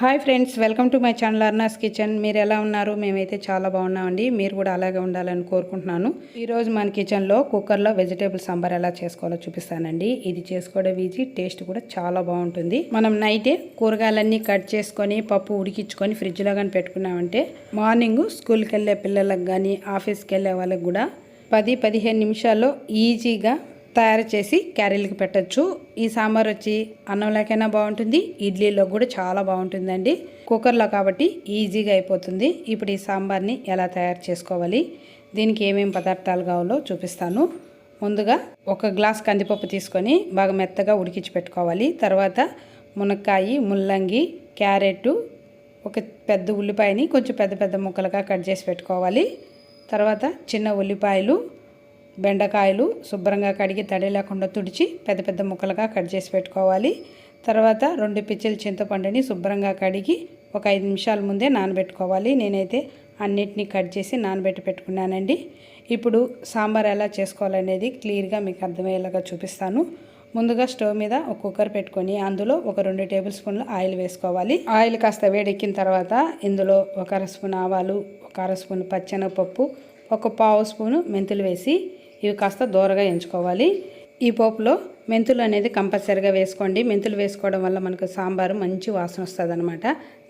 Hi friends welcome to my channel Arna's kitchen. మీరు ఎలా ఉన్నారు? మేమైతే చాలా బాగున్నామండి. మీరు కూడా అలాగే ఉండాలని కోరుకుంటున్నాను. ఈరోజు మన కిచెన్లో కుక్కర్లో వెజిటేబుల్ సాంబార్ ఎలా చేసుకోవాలో చూపిస్తానండి. ఇది చేసుకోవడం ఈజీ టేస్ట్ కూడా చాలా బాగుంటుంది. మనం నైటే కూరగాయలన్నీ కట్ చేసుకొని పప్పు ఉడికించుకొని ఫ్రిడ్జ్లో కానీ పెట్టుకున్నామంటే మార్నింగ్ స్కూల్కి వెళ్ళే పిల్లలకు కానీ ఆఫీస్కి వెళ్ళే వాళ్ళకి కూడా పది పదిహేను నిమిషాల్లో ఈజీగా తయారు చేసి క్యారీలకు పెట్టచ్చు. ఈ సాంబార్ వచ్చి అన్నంలోకైనా బాగుంటుంది. ఇడ్లీలో కూడా చాలా బాగుంటుందండి. కుక్కర్లో కాబట్టి ఈజీగా అయిపోతుంది. ఇప్పుడు ఈ సాంబార్ని ఎలా తయారు చేసుకోవాలి? దీనికి ఏమేమి పదార్థాలు కావాలో చూపిస్తాను. ముందుగా ఒక గ్లాస్ కందిపప్పు తీసుకొని బాగా మెత్తగా ఉడికించి పెట్టుకోవాలి. తర్వాత మునక్కాయి ముల్లంగి క్యారెట్ ఒక పెద్ద ఉల్లిపాయని కొంచెం పెద్ద పెద్ద ముక్కలుగా కట్ చేసి పెట్టుకోవాలి. తర్వాత చిన్న ఉల్లిపాయలు బెండకాయలు శుభ్రంగా కడిగి తడి లేకుండా తుడిచి పెద్ద పెద్ద ముక్కలుగా కట్ చేసి పెట్టుకోవాలి. తర్వాత రెండు పిచ్చల చింతపండుని శుభ్రంగా కడిగి ఒక ఐదు నిమిషాల ముందే నానబెట్టుకోవాలి. నేనైతే అన్నిటినీ కట్ చేసి నానబెట్టి పెట్టుకున్నానండి. ఇప్పుడు సాంబార్ ఎలా చేసుకోవాలనేది క్లియర్గా మీకు అర్థమయ్యేలాగా చూపిస్తాను. ముందుగా స్టవ్ మీద ఒక కుక్కర్ పెట్టుకొని అందులో ఒక రెండు టేబుల్ స్పూన్లు ఆయిల్ వేసుకోవాలి. ఆయిల్ కాస్త వేడెక్కిన తర్వాత ఇందులో ఒక అర స్పూన్ ఆవాలు ఒక అర స్పూన్ పచ్చెనగపప్పు ఒక పావు స్పూను మెంతులు వేసి ఇవి కాస్త దూరగా ఎంచుకోవాలి. ఈ పోపులో మెంతులు అనేది కంపల్సరీగా వేసుకోండి. మెంతులు వేసుకోవడం వల్ల మనకు సాంబారు మంచి వాసన వస్తుంది అనమాట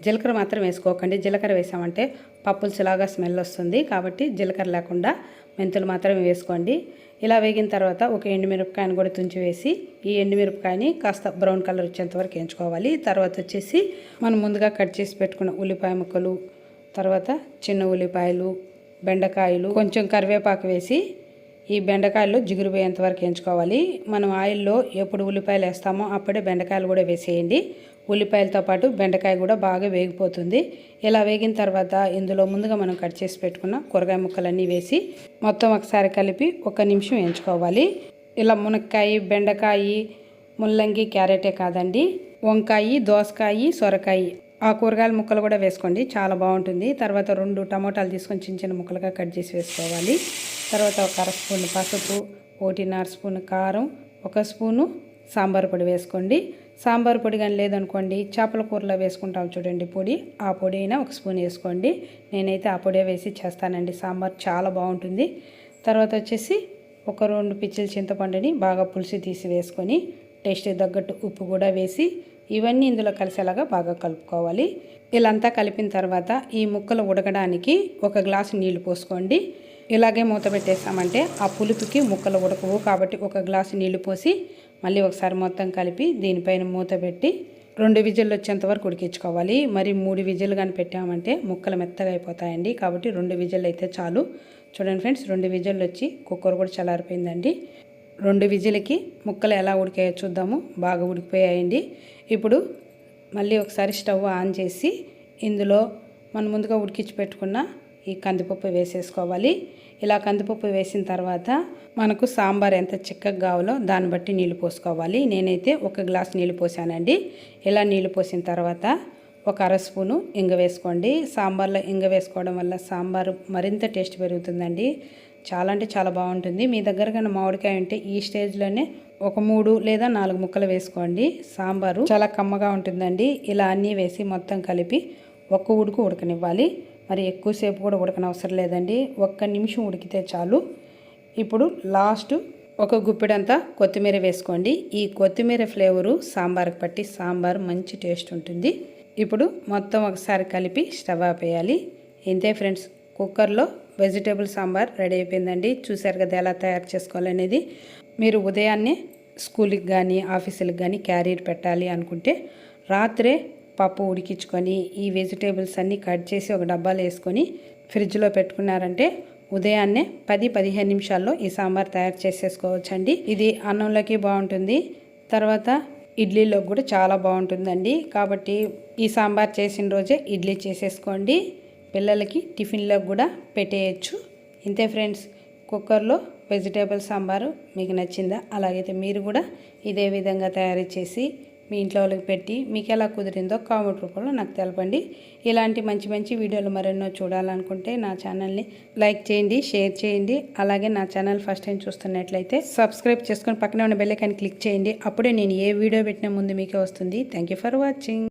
జీలకర్ర మాత్రం వేసుకోకండి. జీలకర్ర వేసామంటే పప్పులులాగా స్మెల్ వస్తుంది. కాబట్టి జీలకర్ర లేకుండా మెంతులు మాత్రమే వేసుకోండి. ఇలా వేగిన తర్వాత ఒక ఎండుమిరపకాయని కూడా తుంచి వేసి ఈ ఎండుమిరపకాయని కాస్త బ్రౌన్ కలర్ వచ్చేంత వరకు ఎంచుకోవాలి. తర్వాత వచ్చేసి మనం ముందుగా కట్ చేసి పెట్టుకున్న ఉల్లిపాయ ముక్కలు తర్వాత చిన్న ఉల్లిపాయలు బెండకాయలు కొంచెం కరివేపాకు వేసి ఈ బెండకాయలు జిగురు పోయేంతవరకు ఎంచుకోవాలి. మనం ఆయిల్లో ఎప్పుడు ఉల్లిపాయలు వేస్తామో అప్పుడే బెండకాయలు కూడా వేసేయండి. ఉల్లిపాయలతో పాటు బెండకాయ కూడా బాగా వేగిపోతుంది. ఇలా వేగిన తర్వాత ఇందులో ముందుగా మనం కట్ చేసి పెట్టుకున్న కూరగాయ ముక్కలన్నీ వేసి మొత్తం ఒకసారి కలిపి ఒక నిమిషం ఎంచుకోవాలి. ఇలా మునక్కాయ బెండకాయ ముల్లంగి క్యారెటే కాదండి. వంకాయ దోసకాయ సొరకాయ. ఆ కూరగాయల ముక్కలు కూడా వేసుకోండి. చాలా బాగుంటుంది. తర్వాత రెండు టమోటాలు తీసుకొని చిన్న చిన్న ముక్కలుగా కట్ చేసి వేసుకోవాలి. తర్వాత ఒక అర స్పూన్ పసుపు ఒకటిన్నర స్పూన్ కారం ఒక స్పూను సాంబార్ పొడి వేసుకోండి. సాంబార్ పొడి కానీ లేదనుకోండి చేపల కూరలో వేసుకుంటాం చూడండి పొడి. ఆ పొడి అయినా ఒక స్పూన్ వేసుకోండి. నేనైతే ఆ పొడి వేసి చేస్తానండి. సాంబార్ చాలా బాగుంటుంది. తర్వాత వచ్చేసి ఒక రెండు పిచ్చిల చింతపండుని బాగా పులుసు తీసి వేసుకొని టేస్ట్ తగ్గట్టు ఉప్పు కూడా వేసి ఇవన్నీ ఇందులో కలిసేలాగా బాగా కలుపుకోవాలి. ఇలాంతా కలిపిన తర్వాత ఈ ముక్కలు ఉడకడానికి ఒక గ్లాసు నీళ్ళు పోసుకోండి. ఇలాగే మూత పెట్టేస్తామంటే ఆ పులుపుకి ముక్కలు ఉడకవు. కాబట్టి ఒక గ్లాసు నీళ్ళు పోసి మళ్ళీ ఒకసారి మొత్తం కలిపి దీనిపైన మూత పెట్టి రెండు విజిల్లు వచ్చేంత వరకు ఉడికించుకోవాలి. మరి మూడు విజిల్లు కానీ పెట్టామంటే ముక్కలు మెత్తగా అయిపోతాయండి. కాబట్టి రెండు విజిల్లు అయితే చాలు. చూడండి ఫ్రెండ్స్ రెండు విజిల్లు వచ్చి కుక్కర్ కూడా చల్లారిపోయిందండి. రెండు విజిల్కి ముక్కలు ఎలా ఉడికాయో చూద్దాము. బాగా ఉడికిపోయాయండి. ఇప్పుడు మళ్ళీ ఒకసారి స్టవ్ ఆన్ చేసి ఇందులో మనం ముందుగా ఉడికించి పెట్టుకున్న ఈ కందిపప్పు వేసేసుకోవాలి. ఇలా కందిపప్పు వేసిన తర్వాత మనకు సాంబార్ ఎంత చిక్కగా కావాలో దాన్ని బట్టి నీళ్ళు పోసుకోవాలి. నేనైతే ఒక గ్లాస్ నీళ్ళు పోసానండి. ఇలా నీళ్ళు పోసిన తర్వాత ఒక అర స్పూను ఇంగ వేసుకోండి. సాంబార్లో ఇంగ వేసుకోవడం వల్ల సాంబారు మరింత టేస్ట్ పెరుగుతుందండి. చాలా అంటే చాలా బాగుంటుంది. మీ దగ్గర కానీ మామిడికాయ ఉంటే ఈ స్టేజ్లోనే ఒక మూడు లేదా నాలుగు ముక్కలు వేసుకోండి. సాంబారు చాలా కమ్మగా ఉంటుందండి. ఇలా అన్నీ వేసి మొత్తం కలిపి ఒక్క ఉడుకు ఉడకనివ్వాలి. మరి ఎక్కువసేపు కూడా ఉడకనవసరం లేదండి. ఒక్క నిమిషం ఉడికితే చాలు. ఇప్పుడు లాస్ట్ ఒక గుప్పెడంతా కొత్తిమీర వేసుకోండి. ఈ కొత్తిమీర ఫ్లేవరు సాంబార్కి పట్టి సాంబార్ మంచి టేస్ట్ ఉంటుంది. ఇప్పుడు మొత్తం ఒకసారి కలిపి స్టవ్ ఆపేయాలి ఇంతే ఫ్రెండ్స్ కుక్కర్లో వెజిటేబుల్ సాంబార్ రెడీ అయిపోయిందండి. చూశారు కదా ఎలా తయారు చేసుకోవాలనేది. మీరు ఉదయాన్నే స్కూల్కి కానీ ఆఫీసులకు కానీ క్యారియర్ పెట్టాలి అనుకుంటే రాత్రే పప్పు ఉడికించుకొని ఈ వెజిటేబుల్స్ అన్నీ కట్ చేసి ఒక డబ్బాలో వేసుకొని ఫ్రిడ్జ్లో పెట్టుకున్నారంటే ఉదయాన్నే పది పదిహేను నిమిషాల్లో ఈ సాంబార్ తయారు చేసేసుకోవచ్చండి. ఇది అన్నంలోకి బాగుంటుంది తర్వాత ఇడ్లీలో కూడా చాలా బాగుంటుందండి. కాబట్టి ఈ సాంబార్ చేసిన రోజే ఇడ్లీ చేసేసుకోండి. పిల్లలకి టిఫిన్లో కూడా పెట్టేయచ్చు. ఇంతే ఫ్రెండ్స్ కుక్కర్లో వెజిటేబుల్ సాంబారు మీకు నచ్చిందా? అలాగైతే మీరు కూడా ఇదే విధంగా తయారు చేసి మీ ఇంట్లో వాళ్ళకి పెట్టి మీకు ఎలా కుదిరిందో కామెంట్ రూపంలో నాకు తెలపండి. ఇలాంటి మంచి మంచి వీడియోలు మరెన్నో చూడాలనుకుంటే నా ఛానల్ని లైక్ చేయండి షేర్ చేయండి. అలాగే నా ఛానల్ ఫస్ట్ టైం చూస్తున్నట్లయితే సబ్స్క్రైబ్ చేసుకొని పక్కనే ఉన్న బెల్లైకాన్ని క్లిక్ చేయండి. అప్పుడే నేను ఏ వీడియో పెట్టిన ముందు మీకే వస్తుంది. Thank for watching.